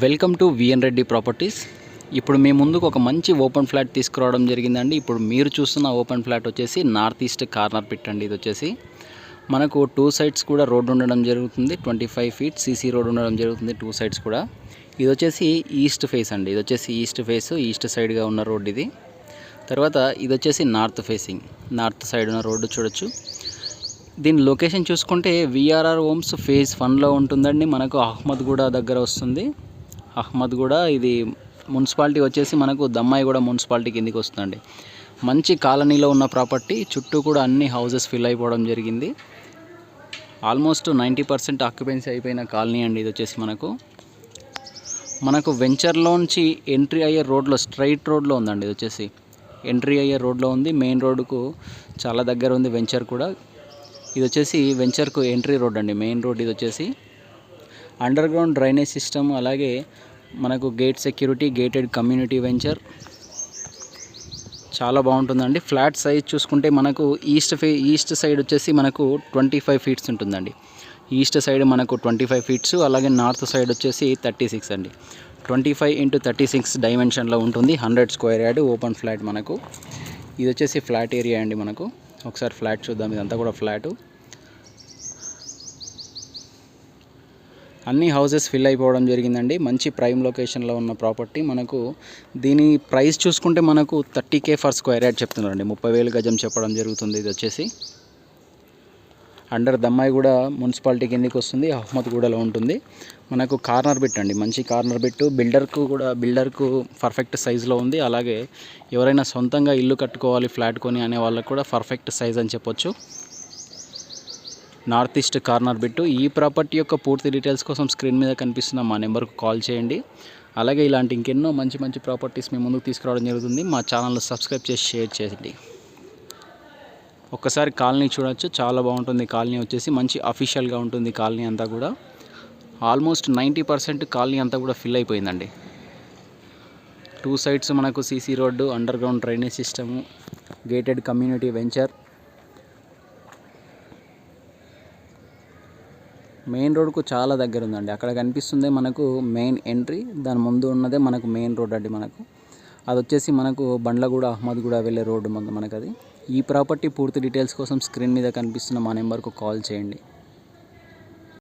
Welcome to VN Reddy properties ఇప్పుడు మీ ముందుకు ఒక మంచి ఓపెన్ ఫ్లాట్ తీసుకురావడం జరిగిందండి. ఇప్పుడు మీరు చూస్తున్న ఓపెన్ ఫ్లాట్ వచ్చేసి నార్త్ ఈస్ట్ కార్నర్ పెట్టండి అండి ఇది వచ్చేసి. మనకు టూ సైడ్స్ కూడా రోడ్ ఉండడం జరుగుతుంది. Twenty five feet CC road ఉండడం జరుగుతుంది టూ సైడ్స్ కూడా. ఇది వచ్చేసి ఈస్ట్ ఫేస్ అండి. ఇది వచ్చేసి ఈస్ట్ ఫేస్ ఈస్ట్ సైడ్గా ఉన్న రోడ్ ఇది. తర్వాత ఇది వచ్చేసి నార్త్ ఫేసింగ్ నార్త్ సైడ్ ఉన్న రోడ్డు చూడొచ్చు. దీని లొకేషన్ చూసుకుంటే విఆర్ఆర్ హోమ్స్ ఫేజ్ వన్లో ఉంటుందండి. మనకు అహ్మద్గూడ దగ్గర వస్తుంది. అహ్మద్ కూడా ఇది మున్సిపాలిటీ వచ్చేసి మనకు దమ్మాయి కూడా మున్సిపాలిటీ కిందికి వస్తుందండి. మంచి కాలనీలో ఉన్న ప్రాపర్టీ చుట్టూ కూడా అన్ని హౌసెస్ ఫిల్ అయిపోవడం జరిగింది. ఆల్మోస్ట్ నైంటీ పర్సెంట్ ఆక్యుపెన్సీ అయిపోయిన కాలనీ అండి ఇది వచ్చేసి మనకు. మనకు వెంచర్లోంచి ఎంట్రీ అయ్యే రోడ్లో స్ట్రైట్ రోడ్లో ఉందండి ఇది వచ్చేసి. ఎంట్రీ అయ్యే రోడ్లో ఉంది మెయిన్ రోడ్డుకు చాలా దగ్గర ఉంది వెంచర్ కూడా. ఇది వచ్చేసి వెంచర్కు ఎంట్రీ రోడ్ అండి మెయిన్ రోడ్ ఇది వచ్చేసి. అండర్ గ్రౌండ్ డ్రైనేజ్ సిస్టమ్ అలాగే మనకు gate security gated community venture చాలా బాగుంటుందండి. ఫ్లాట్ సైజ్ చూసుకుంటే మనకు ఈస్ట్ ఫే ఈస్ట్ సైడ్ వచ్చేసి మనకు ట్వంటీ ఫైవ్ ఫీట్స్ ఉంటుందండి. ఈస్ట్ సైడ్ మనకు ట్వంటీ ఫైవ్ ఫీట్స్ అలాగే నార్త్ సైడ్ వచ్చేసి థర్టీ సిక్స్ అండి. Twenty five into thirty six డైమెన్షన్లో ఉంటుంది. Hundred square yard open flat మనకు. ఇది వచ్చేసి ఫ్లాట్ ఏరియా అండి మనకు. ఒకసారి ఫ్లాట్ చూద్దాం. ఇదంతా కూడా ఫ్లాటు అన్ని హౌసెస్ ఫిల్ అయిపోవడం జరిగిందండి. మంచి ప్రైమ్ లొకేషన్లో ఉన్న ప్రాపర్టీ మనకు దీని ప్రైస్ చూసుకుంటే మనకు thirty K for square yard చెప్తున్నారండి. ముప్పై వేలు గజం చెప్పడం జరుగుతుంది ఇది వచ్చేసి. అండర్ దమ్మాయి కూడా మున్సిపాలిటీ కిందకి వస్తుంది. అహ్మద్గూడలో ఉంటుంది. మనకు కార్నర్ బిట్ అండి. మంచి కార్నర్ బిట్ బిల్డర్కు కూడా బిల్డర్కు పర్ఫెక్ట్ సైజులో ఉంది. అలాగే ఎవరైనా సొంతంగా ఇల్లు కట్టుకోవాలి ఫ్లాట్ కొని అనే వాళ్ళకు కూడా పర్ఫెక్ట్ సైజ్ అని చెప్పొచ్చు. North east corner bit. ఈ ప్రాపర్టీ యొక్క పూర్తి డీటెయిల్స్ కోసం స్క్రీన్ మీద కనిపిస్తున్న మా నెంబర్కు కాల్ చేయండి. అలాగే ఇలాంటి ఇంకెన్నో మంచి మంచి ప్రాపర్టీస్ మీ ముందుకు తీసుకురావడం జరుగుతుంది. మా ఛానల్ సబ్స్క్రైబ్ చేసి షేర్ చేయండి. ఒక్కసారి కాలనీ చూడొచ్చు. చాలా బాగుంటుంది కాలనీ వచ్చేసి. మంచి అఫీషియల్గా ఉంటుంది కాలనీ అంతా కూడా. ఆల్మోస్ట్ నైంటీ పర్సెంట్ కాలనీ అంతా కూడా ఫిల్ అయిపోయిందండి. టూ సైడ్స్ మనకు CC road underground drainage system gated community venture main రోడ్కు చాలా దగ్గర ఉందండి అక్కడ కనిపిస్తుంది మనకు మెయిన్ ఎంట్రీ. దాని ముందు ఉన్నదే మనకు మెయిన్ రోడ్ అండి మనకు. అది వచ్చేసి మనకు బండ్లగూడ అహ్మద్గూడ వెళ్ళే రోడ్డు మనకు అది ఈ ప్రాపర్టీ పూర్తి డీటెయిల్స్ కోసం స్క్రీన్ మీద కనిపిస్తున్న మా నెంబర్కు కాల్ చేయండి.